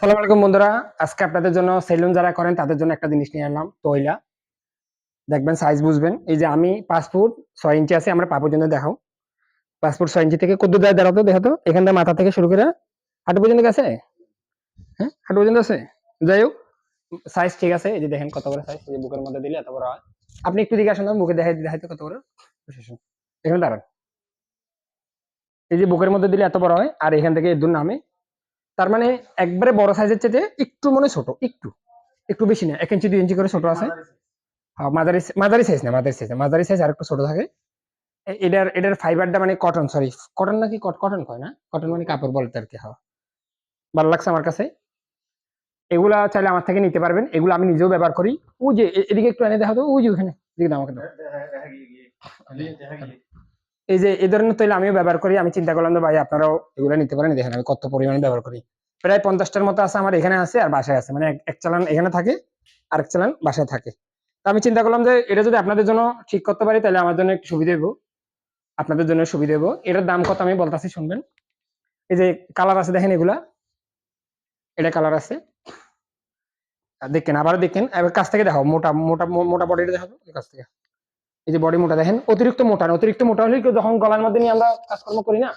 সালাম আলাইকুম বন্ধুরা। আজকে আপনাদের জন্য সেলুন যারা করেন, তাদের জন্য একটা জিনিস নিয়ে আনলাম তৈলা। দেখবেন সাইজ বুঝবেন। এই যে আমি ফুট ছয় ইঞ্চি আছে, আমরা পা পর্যন্ত দেখাও। ফুট ছয় ইঞ্চি থেকে কদ্দুর দেয় দাঁড়াতো দেখাতো এখান থেকে মাথা থেকে শুরু করে হাঁটু পর্যন্ত গেছে? হ্যাঁ হাঁটু পর্যন্ত আছে? যাই হোক সাইজ ঠিক আছে। এই যে দেখেন কত বড় সাইজ এই বুকের মধ্যে দিলে এত বড় হয়। আপনি একটু দিকে আসুন বুকে দেখাই, দেখাইতে কত বড়? এখানে দাঁড়ান। এই যে বুকের মধ্যে দিলে এত বড় হয়, আর এখান থেকে এদুর নামে তার মানে একবারে বড় সাইজের চেয়ে একটু মনে ছোট একটু একটু বেশি না এক ইঞ্চি দুই ইঞ্চি করে ছোট আছে। হ্যাঁ, মাঝারি মাঝারি সাইজ না মাঝারি সাইজ মাঝারি সাইজ আর একটু ছোট থাকে। এটার এটার ফাইবারটা মানে কটন সরি কটন নাকি কটন কয় না? কটন মানে কাপড় বলতে আর কি হ্যাঁ। ভালো লাগছে আমার কাছে। এগুলা চাইলে আমার থেকে নিতে পারবেন এগুলো আমি নিজেও ব্যবহার করি। ওই যে এদিকে একটু এনে দেখাতো ওই যে ওখানে দাও। আমাকে। এই যে, এই ধরনের তৈল আমিও ব্যবহার করি। আমি চিন্তা করলাম যে, ভাই, আপনারাও এগুলো নিতে পারেন। দেখেন আমি কত পরিমাণে ব্যবহার করি। প্রায় পঞ্চাশটার মতো আছে আমার এখানে আছে আর বাসায় আছে। মানে এক- চালান এখানে থাকে আর এক চালান বাসায় থাকে। তো আমি চিন্তা করলাম যে, এটা যদি আপনাদের জন্য ঠিক করতে পারি, তাহলে আমার জন্য একটু সুবিধা হইব। আপনাদের জন্য সুবিধা হইব। এটার দাম কত আমি বলতাছি, শুনবেন? এই যে, কালার আছে, দেখেন এগুলা। এটা কালার আছে। দেখেন আবার দেখেন। এবার কাছ থেকে দেখো মোটা মোটা মোটা বডিটা দেখো কাছ থেকে। এই যে বডি মোটা, দেখেন? অতিরিক্ত মোটা না অতিরিক্ত মোটা হলে যখন গলার মধ্যে নিয়ে আমরা কাজকর্ম করি না,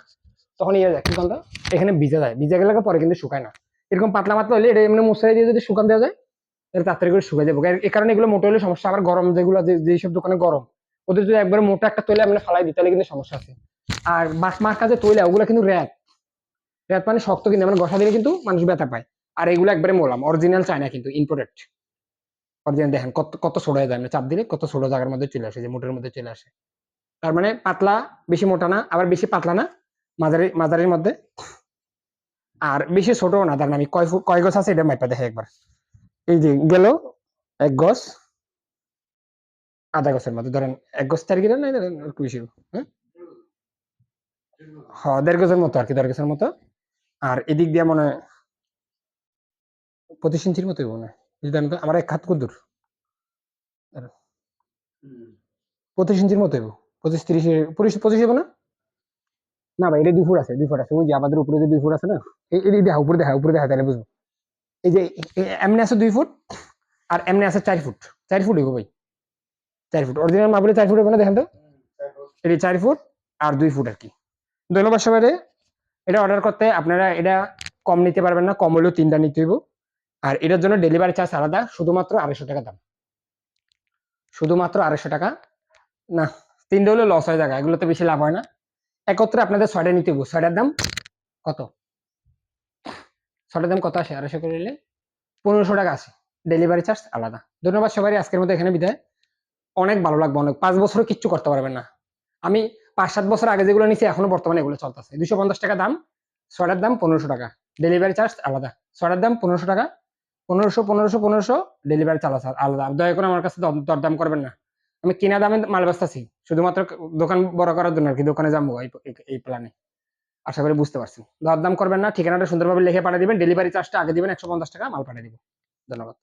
তখন ইয়ে যায়। কি বলতো? এখানে ভিজা যায়। ভিজা গেলে পরে কিন্তু শুকায় না। এরকম পাতলা পাতলা হলে এটা এমনি মশারি দিয়ে যদি শুকান দেওয়া যায়, এটা তাড়াতাড়ি করে শুকায় যাবে। এ কারণে এগুলো মোটা হলে সমস্যা। আবার গরম যেগুলো যেসব দোকানে গরম, ওদের যদি একবার মোটা একটা তৈলে আমরা ফালাই দিই, তাহলে কিন্তু সমস্যা আছে। আর বাস, মার্কা যে তৈলা, ওগুলো কিন্তু র্যাপ র্যাপ মানে শক্ত কিন্তু মানে ঘষা দিলে কিন্তু মানুষ ব্যথা পায়। আর এগুলো একবারে মোলাম অরিজিনাল চায়না কিন্তু ইম্পোর্টেড অরিজিনাল দেখেন কত কত হয়ে যায় মানে চাপ দিলে কত ছোট জায়গার মধ্যে চলে আসে, যে মোটের মধ্যে চলে আসে। তার মানে পাতলা বেশি মোটা না, আবার বেশি পাতলা না, মাঝারি, মাঝারির মধ্যে। আর বেশি ছোট না, তার মানে আমি কয় কয় গছ আছে এটা মাইপা দেখে একবার। এই যে গেল এক গছ, আধা গছের মধ্যে, ধরেন এক গছ চার গেলেন না ধরেন বেশি হ্যাঁ? হ্যাঁ দেড় গজের মতো আর কি, দেড় গছের মতো। আর এদিক দিয়ে মনে হয় পঁচিশ ইঞ্চির মতোই মনে হয়। তো? আমার এক হাত কুদুর। পঁচিশ ইঞ্চির মতো হইব। পঁচিশ তিরিশ পঁচিশ পঁচিশ হইব না? না ভাই এটা দুই ফুট আছে দুই ফুট আছে। ওই যে আমাদের উপরে যে দুই ফুট আছে না? এই এই দেখা উপরে দেখা উপরে দেখা তাহলে বুঝব। এই যে এমনি আছে দুই ফুট আর এমনি আছে চার ফুট। চার ফুট হইব ভাই। চার ফুট। অরিজিনাল মাপলে চার ফুট হবে না দেখেন তো? এটি চার ফুট আর দুই ফুট আর কি। ধন্যবাদ সবাই এটা অর্ডার করতে আপনারা এটা কম নিতে পারবেন না কম হলেও তিনটা নিতে হইব। আর এটার জন্য ডেলিভারি চার্জ আলাদা, শুধুমাত্র আড়াইশো টাকা দাম। শুধুমাত্র আড়াইশো টাকা। না তিনটে হলে লস হয়ে যায় এগুলোতে বেশি লাভ হয় না। একত্রে আপনাদের ছয়টা নিতে হইব ছয়টার দাম কত? ছয়টার দাম কত আসে? আড়াইশো করে নিলে পনেরোশো টাকা আছে ডেলিভারি চার্জ আলাদা। ধন্যবাদ সবাই, আজকের মতো এখানে বিদায়। অনেক ভালো লাগবে, অনেক। পাঁচ বছরও কিচ্ছু করতে পারবেন না। আমি পাঁচ সাত বছর আগে যেগুলো নিছি, এখনও বর্তমানে এগুলো চলতেছে। দুশো পঞ্চাশ টাকা দাম, ছয়টার দাম পনেরোশো টাকা। ডেলিভারি চার্জ আলাদা। ছয়টার দাম পনেরোশো টাকা পনেরোশো পনেরোশো পনেরোশো ডেলিভারি চার্জ আলাদা। দয়া করে আমার কাছে দরদাম করবেন না। আমি কিনা দামে মাল বেচতেছি, শুধুমাত্র দোকান বড় করার জন্য আর কি দোকানে যাব এই প্ল্যানে আশা করি বুঝতে পারছেন। দরদাম করবেন না, ঠিকানাটা সুন্দরভাবে লিখে পাঠিয়ে দিবেন ডেলিভারি চার্জটা আগে দিবেন, একশো পঞ্চাশ টাকা মাল পাঠিয়ে দিব। ধন্যবাদ।